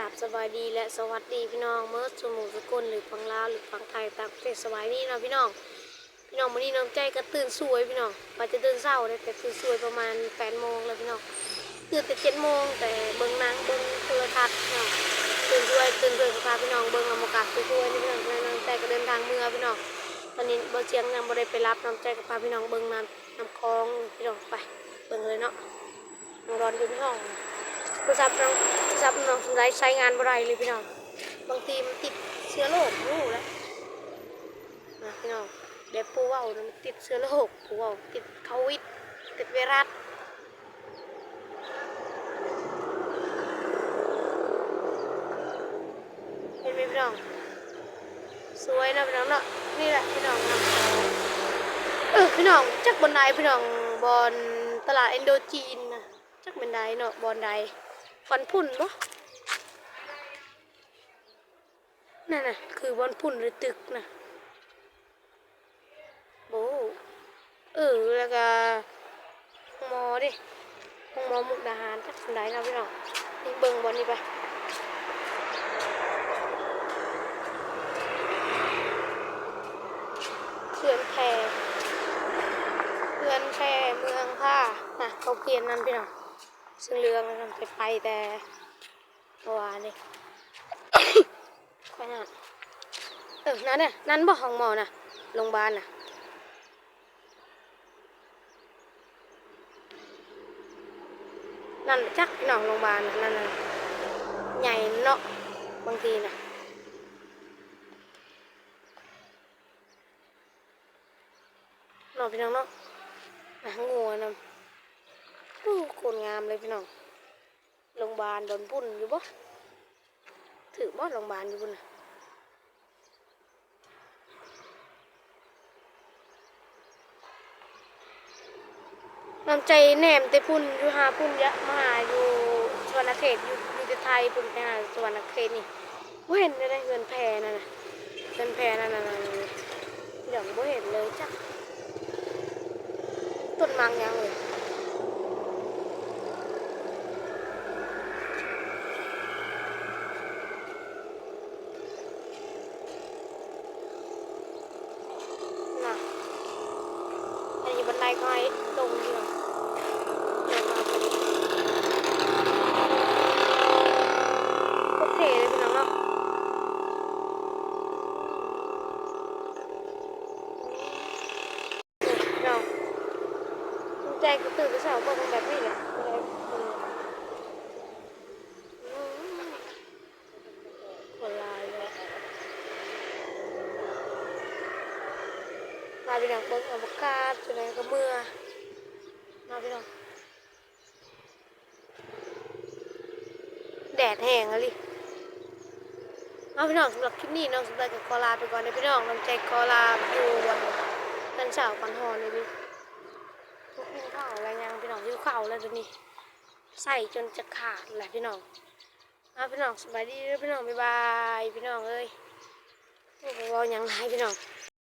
ราบสบายดีและสวัสดีพี่น้องเมื่อสมุสกุลหรือฟังลาวหรือฟังไทยต่างประเทศสบายดีเนาะพี่น้องพี่น้องวันนี้น้องใจก็ตื่นสวยพี่น้องว่าจะตื่นเศร้าเลยแต่ตื่นสวยประมาณแปดโมงแล้วพี่น้องตื่นแต่เจ็ดโมงแต่เบิ่งนังเบิ่งโทรทัศน์เนาะตื่นด้วยตื่นด้วยพาพี่น้องเบิ่งอมกาศสวยๆนี่พี่น้องน้องใจก็เดินทางเมื่อพี่น้องตอนนี้เบ่เชียงยังบ่ได้ไปรับน้องใจก็พาพี่น้องเบิ่งน้ำน้ำคลองพี่น้องไปเบิ่งเลยเนาะนองร้อนอยู่พี่น้องโทรศัพท์น้อง โทรศัพท์น้องสนใจใช้งานบ่ได้เลยพี่น้อง บางทีมันติดเชื้อโรครู้แล้วนะพี่น้องเด็กปูว่ามันติดเชื้อโรคปูว่าติดโควิด ติดไวรัสเห็นไหมพี่น้อง สวยนะพี่น้องเนาะ นี่แหละพี่น้องนะเออพี่น้องจักบนไดพี่น้องบอนตลาดอินโดจีนนะจักเป็นไดเนาะบอลใด ฟันพุ่นปะนั่นน่ะ คือบอลพุ่นหรือตึกน่ะโบเออ แล้วก็ห้องหมอดิห้องหมอมุกดาหารจักเป็นไดนะพี่น้องนี่เบิ่งบอลนี่ไปเขื่อนแพเขื่อนแพเมืองค่ะน่ะเขาเขียนนั่นพี่น้อง ซึ่งเรือมันไปไปแต่เมื่อวานนี่ขนาดเออนั่นเนี่ยนั่นบ่ห้องหมอน่ะโรงพยาบาลน่ะนั่นจักพี่น้องโรงพยาบาลนั่นน่ะใหญ่เนาะบางทีน่ะเนาะพี่น้องเนาะอะงัวนะ โอ้คนงามเลยพี่น้องโรงพยาบาลโดนปุ่นอยู่บ่ถือบ่โรงพยาบาลอยู่บุ่นน่ะน้ำใจแหนมแต่พุ่นอยู่หาพุ่นยะมาหาอยู่สวรรณเขตอยู่อยู่ที่ไทยพุ่นไปหาสวรรณเขตนี่บ่เห็นได้เงินแพนั่นน่ะเงินแพนั่นน่ะเดี๋ยวบ่เห็นเลยจ้ะต้นมังยังเลย น่ะ อันนี้บันไดก็ให้ลงอเดินมาพอดีโอเคเลยพี่น้องเนาะนี่พี่น้ใจก็ตื่นไปเช้าเบิ่งแบบนี้แหละอืมคนหลายเลย มา พี่น้องเบิ้งอวคาดจุดไหนก็เมื่อมาพี่น้องแดดแห้งอะลิเอาพี่น้องสำหรับคลิปนี้น้องสมใจกับคอลาไปก่อนนะพี่น้องน้ำใจคอลาอยู่วันวันเสาร์วันหอนเลยพี่ทุกกินข้าวอะไรยังพี่น้องหิวข้าวแล้วตอนนี้ ใส่จนจะขาดแหละพี่น้องเอาพี่น้องสบายดีเด้อพี่น้องบ๊ายบายพี่น้องเอ้ยโอ้โหเว้ายังไรพี่น้อง